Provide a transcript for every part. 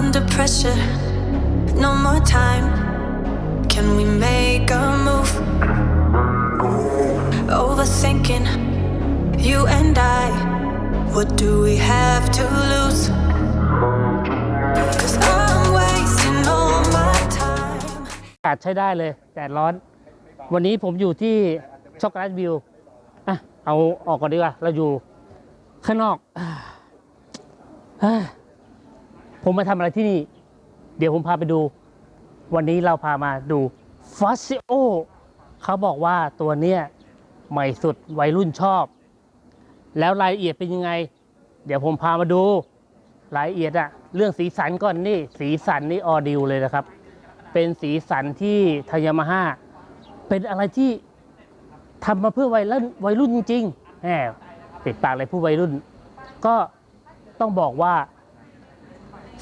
under pressure. No more time. Can we make a move? Overthinking, you and I. What do we have to lose? Cause I'm wasting all my time. อากาศใช้ได้เลยแดดร้อน วันนี้ผมอยู่ที่ช็อกโกแลตวิวอะเอาออกก่อนดีกว่า เราอยู่ข้างนอกอ่า ผมมาทำอะไรที่นี่ เดี๋ยวผมพาไปดู วันนี้เราพามาดูฟาซิโอเขาบอกว่าตัวเนี้ยใหม่สุดวัยรุ่นชอบ แล้วรายละเอียดเป็นยังไง เดี๋ยวผมพามาดูรายละเอียดอะเรื่องสีสันก่อนนี่สีสันนี่ออดิวเลยนะครับ เป็นสีสันที่ทายามาฮ่าเป็นอะไรที่ทำมาเพื่อวัยรุ่นวัยรุ่นจริงๆแหมติดปากเลยผู้วัยรุ่น ก็ต้องบอกว่า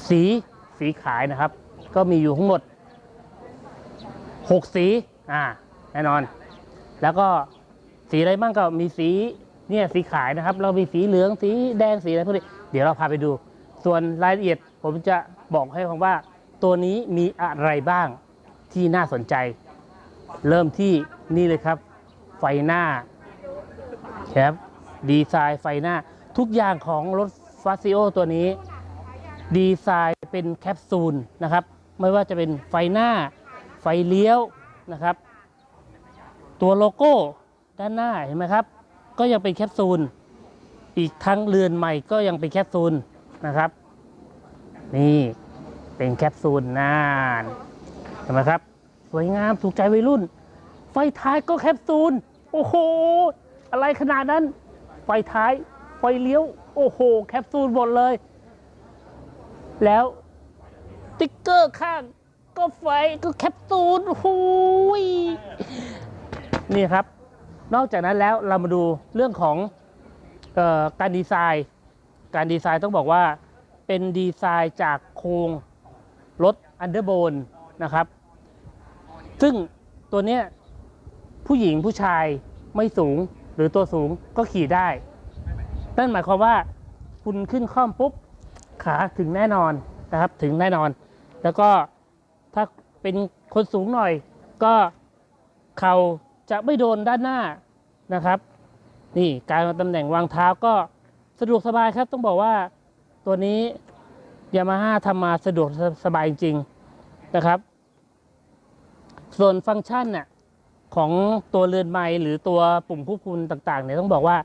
สีสีขายนะครับ ก็มีอยู่ทั้งหมด 6 สีอ่าแน่นอน แล้วก็สีอะไรบ้างก็มีสีเนี่ยสีขายนะครับ เรามีสีเหลืองสีแดงสีอะไรพวกนี้เดี๋ยวเราพาไปดู ส่วนรายละเอียดผมจะบอกให้ฟังว่า ตัวนี้มีอะไรบ้างที่น่าสนใจ เริ่มที่นี่เลยครับ ไฟหน้าครับดีไซน์ไฟหน้าทุกอย่างของรถฟาซิโอตัวนี้ ดีไซน์เป็นแคปซูลนะครับ ไม่ว่าจะเป็นไฟหน้า ไฟเลี้ยวนะครับ ตัวโลโก้ด้านหน้าเห็นไหมครับ ก็ยังเป็นแคปซูล อีกทั้งเรือนใหม่ก็ยังเป็นแคปซูลนะครับ นี่เป็นแคปซูลนานเห็นไหมครับ สวยงามถูกใจวัยรุ่น ไฟท้ายก็แคปซูล โอ้โห อะไรขนาดนั้น ไฟท้าย ไฟเลี้ยว โอ้โห แคปซูลหมดเลย แล้วติ๊กเกอร์ข้างก็ไฟก็แคปซูลโอ้โหยนี่ครับ นอกจากนั้นแล้วเรามาดูเรื่องของออการดีไซน์ การดีไซน์ต้องบอกว่าเป็นดีไซน์จากโครงรถอันเดอร์โบนนะครับ ซึ่งตัวเนี้ยผู้หญิงผู้ชายไม่สูงหรือตัวสูงก็ขี่ได้ นั่นหมายความว่าคุณขึ้นคล่อมปุ๊บ ขาถึงแน่นอนนะครับถึงแน่นอน แล้วก็ถ้าเป็นคนสูงหน่อย ก็เข่าจะไม่โดนด้านหน้านะครับ นี่การตำแหน่งวางเท้าก็สะดวกสบายครับ ต้องบอกว่าตัวนี้ยามาฮ่าทำมาสะดวกสบายจริงนะครับ ส่วนฟังก์ชันน่ะของตัวเรือนไม้หรือตัวปุ่มควบคุมต่างๆเนี่ยต้องบอกว่า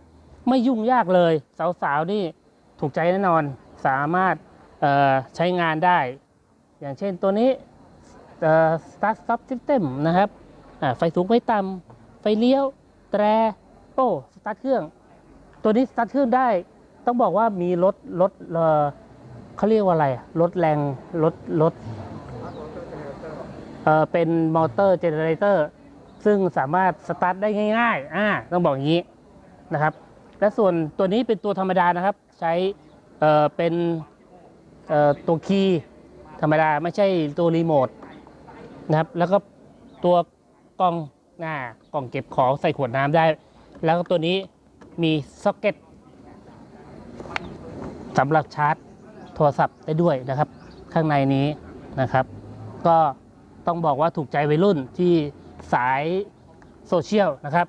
ไม่ยุ่งยากเลย สาวๆนี่ถูกใจแน่นอน สามารถใช้งานได้ อย่างเช่นตัวนี้ start stop system นะครับไฟสูงไฟต่ำไฟเลี้ยว แตรโอ้สตาร์ทเครื่อง ตัวนี้สตาร์ทเครื่องได้ ต้องบอกว่ามีรถรถเขาเรียกว่าอะไรอะรถแรงรถรถเอ่อเป็นมอเตอร์เจเนเรเตอร์ซึ่งสามารถสตาร์ทได้ง่ายๆอ่าต้องบอกอย่างนี้นะครับ และส่วนตัวนี้เป็นตัวธรรมดานะครับ ใช้ เอ่อเป็นเอ่อตัวคีย์ธรรมดาไม่ใช่ตัวรีโมทนะครับ แล้วก็ตัวกล่องหน้ากล่องเก็บของใส่ขวดน้ำได้ แล้วก็ตัวนี้มีซ็อกเก็ตสำหรับชาร์จโทรศัพท์ได้ด้วยนะครับ ข้างในนี้นะครับ ก็ต้องบอกว่าถูกใจวัยรุ่นที่สายโซเชียลนะครับ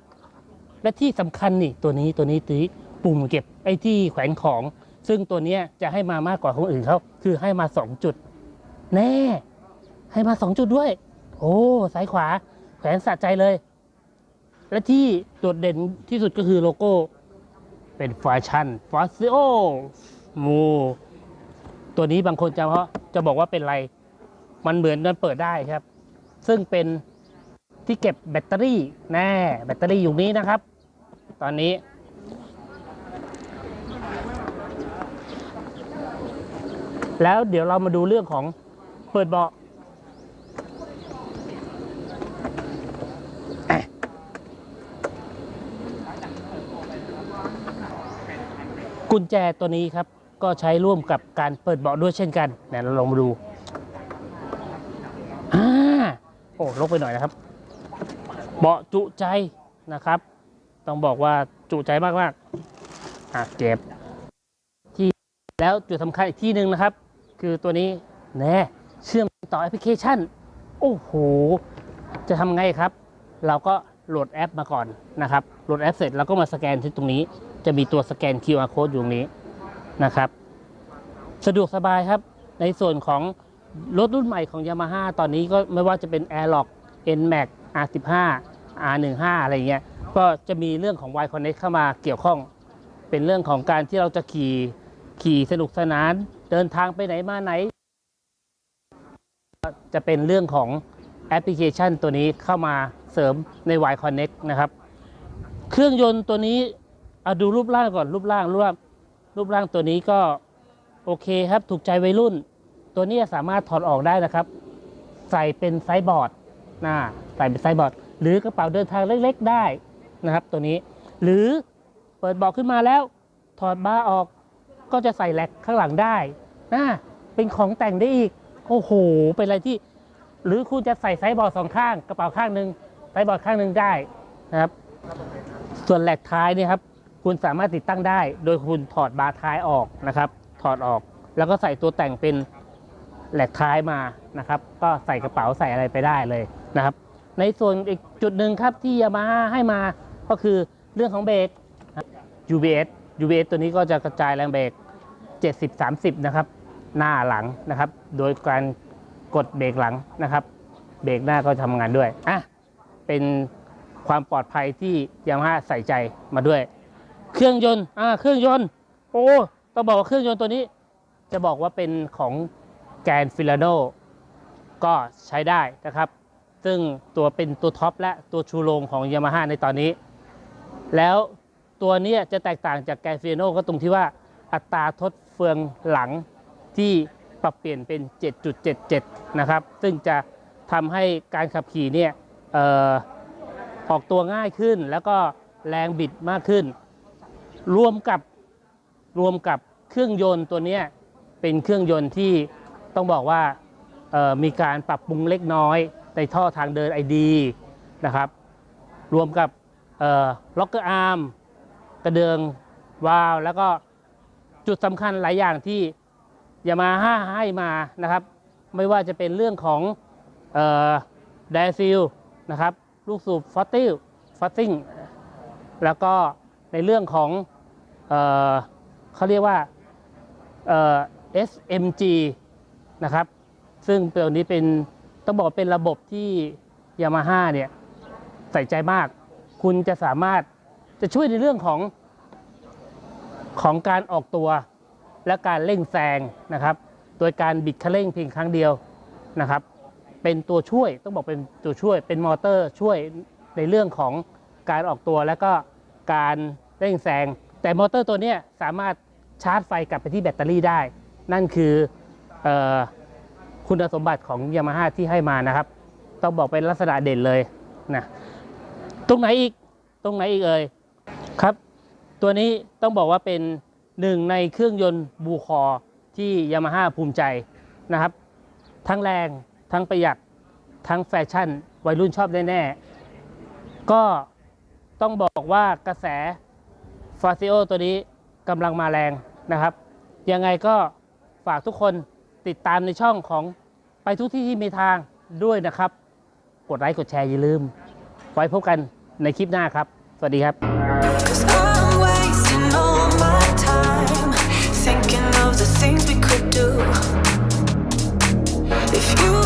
และที่สำคัญนี่ตัวนี้ตัวนี้ตีปุ่มเก็บไอ้ที่แขวนของ ซึ่งตัวนี้จะให้มามากกว่าคนอื่นเขาคือให้มา 2 จุด แน่ ให้มา 2 จุดด้วย โอ้ซ้ายขวาแขวนสะใจเลย และที่โดดเด่นที่สุดก็คือโลโก้เป็นแฟชั่นฟาซิโอมูตัวนี้บางคนจะเพราะจะบอกว่าเป็นไร มันเหมือนมันเปิดได้ครับ ซึ่งเป็นที่เก็บแบตเตอรี่แน่แบตเตอรี่อยู่นี้นะครับ ตอนนี้ แล้วเดี๋ยวเรามาดูเรื่องของเปิดเบาะกุญแจตัวนี้ครับ ก็ใช้ร่วมกับการเปิดเบาะด้วยเช่นกันเดี๋ยเราลองมาดูอ่าโอ้ลบไปหน่อยนะครับ เบาะจุใจนะครับ ต้องบอกว่าจุใจมากๆอะเก็บที่แล้วจุดสำคัญอีกที่หนึ่งนะครับ คือตัวนี้แน่เชื่อมต่อแอปพลิเคชัน โอ้โห จะทำไงครับ เราก็โหลดแอปมาก่อนนะครับ โหลดแอปเสร็จเราก็มาสแกนที่ตรงนี้ จะมีตัวสแกน QR code อยู่ตรงนี้นะครับ สะดวกสบายครับ ในส่วนของรถรุ่นใหม่ของ Yamaha ตอนนี้ก็ไม่ว่าจะเป็น Airlock NMAX R15 R15 อะไรเงี้ย ก็จะมีเรื่องของ Y Connect เข้ามาเกี่ยวข้อง เป็นเรื่องของการที่เราจะขี่ขี่สนุกสนาน เดินทางไปไหนมาไหน จะเป็นเรื่องของแอปพลิเคชันตัวนี้เข้ามาเสริมใน Y Connect นะครับ เครื่องยนต์ตัวนี้เอาดูรูปร่างก่อนรูปร่างรูปร่างรูปร่างตัวนี้ก็โอเคครับ ถูกใจวัยรุ่น ตัวนี้สามารถถอดออกได้นะครับ ใส่เป็นไซส์บอร์ดนะใส่เป็นไซส์บอร์ด หรือกระเป๋าเดินทางเล็ก ๆ ได้นะครับ ตัวนี้ หรือเปิดบอกขึ้นมาแล้ว ถอดบ้าออก ก็จะใส่แล็กข้างหลังได้นะเป็นของแต่งได้อีก โอ้โห เป็นอะไรที่ หรือคุณจะใส่ไซส์บอร์ดสองข้าง กระเป๋าข้างหนึ่งไซส์บอร์ดข้างหนึ่งได้นะครับ ส่วนแหลกท้ายเนี่ยครับ คุณสามารถติดตั้งได้ โดยคุณถอดบาร์ท้ายออกนะครับ ถอดออก แล้วก็ใส่ตัวแต่งเป็นแหลกท้ายมานะครับ ก็ใส่กระเป๋าใส่อะไรไปได้เลยนะครับ ในส่วนอีกจุดหนึ่งครับที่ยามาฮ่าให้มาก็คือเรื่องของเบรก UBS UBS ตัวนี้ก็จะกระจายแรงเบรก 70-30 นะครับ หน้าหลังนะครับ โดยการกดเบรกหลังนะครับ เบรกหน้าก็ทำงานด้วย อะ เป็นความปลอดภัยที่ยามาฮ่าใส่ใจมาด้วย เครื่องยนต์ อ่า เครื่องยนต์ โอ้ ต้องบอกว่าเครื่องยนต์ตัวนี้ จะบอกว่าเป็นของแกนฟิลาโนก็ใช้ได้นะครับ ซึ่งตัวเป็นตัวท็อปและตัวชูโรงของยามาฮ่าในตอนนี้ แล้ว ตัวนี้จะแตกต่างจากแกนฟิลาโนก็ตรงที่ว่าอัตราทดเฟืองหลังที่ปรับเปลี่ยนเป็น 7.77 นะครับ ซึ่งจะทำให้การขับขี่เนี่ยออออกตัวง่ายขึ้น แล้วก็แรงบิดมากขึ้น รวมกับรวมกับเครื่องยนต์ตัวนี้เป็นเครื่องยนต์ที่ต้องบอกว่ามีการปรับปรุงเล็กน้อยในท่อทางเดิน ID นะครับ รวมกับล็อกเกอร์อาร์ม กระเดืองวาวแล้วก็จุดสำคัญหลายอย่างที่ยามาฮ่าให้มานะครับ ไม่ว่าจะเป็นเรื่องของไดซิลนะครับ ลูกสูบฟอตติลฟอตซิงแล้วก็ในเรื่องของเออเขาเรียกว่าเอ่อ SMG นะครับ ซึ่งตัวนี้เป็นต้องบอกเป็นระบบที่ยามาฮ่าเนี่ยใส่ใจมาก คุณจะสามารถ จะช่วยในเรื่องของของการออกตัวและการเร่งแซงนะครับ โดยการบิดคันเร่งเพียงครั้งเดียวนะครับ เป็นตัวช่วยต้องบอกเป็นตัวช่วย เป็นมอเตอร์ช่วยในเรื่องของการออกตัวและก็การเร่งแซงแต่มอเตอร์ตัวนี้สามารถชาร์จไฟกลับไปที่แบตเตอรี่ได้ นั่นคือออคุณสมบัติของยามาฮ่าที่ให้มานะครับ ต้องบอกเป็นลักษณะเด่นเลยนะตรงไหนอีกตรงไหนอีกเอ่ย ครับ ตัวนี้ต้องบอกว่าเป็นหนึ่งในเครื่องยนต์บูคอที่ยามาฮ่าภูมิใจนะครับ ทั้งแรงทั้งประหยัดทั้งแฟชั่นวัยรุ่นชอบแน่ๆก็ต้องบอกว่ากระแสฟาซิโอตัวนี้กำลังมาแรงนะครับ ยังไงก็ฝากทุกคนติดตามในช่องของไปทุกที่ที่มีทางด้วยนะครับ กดไลค์กดแชร์อย่าลืม ไว้พบกันในคลิปหน้าครับ สวัสดีครับ you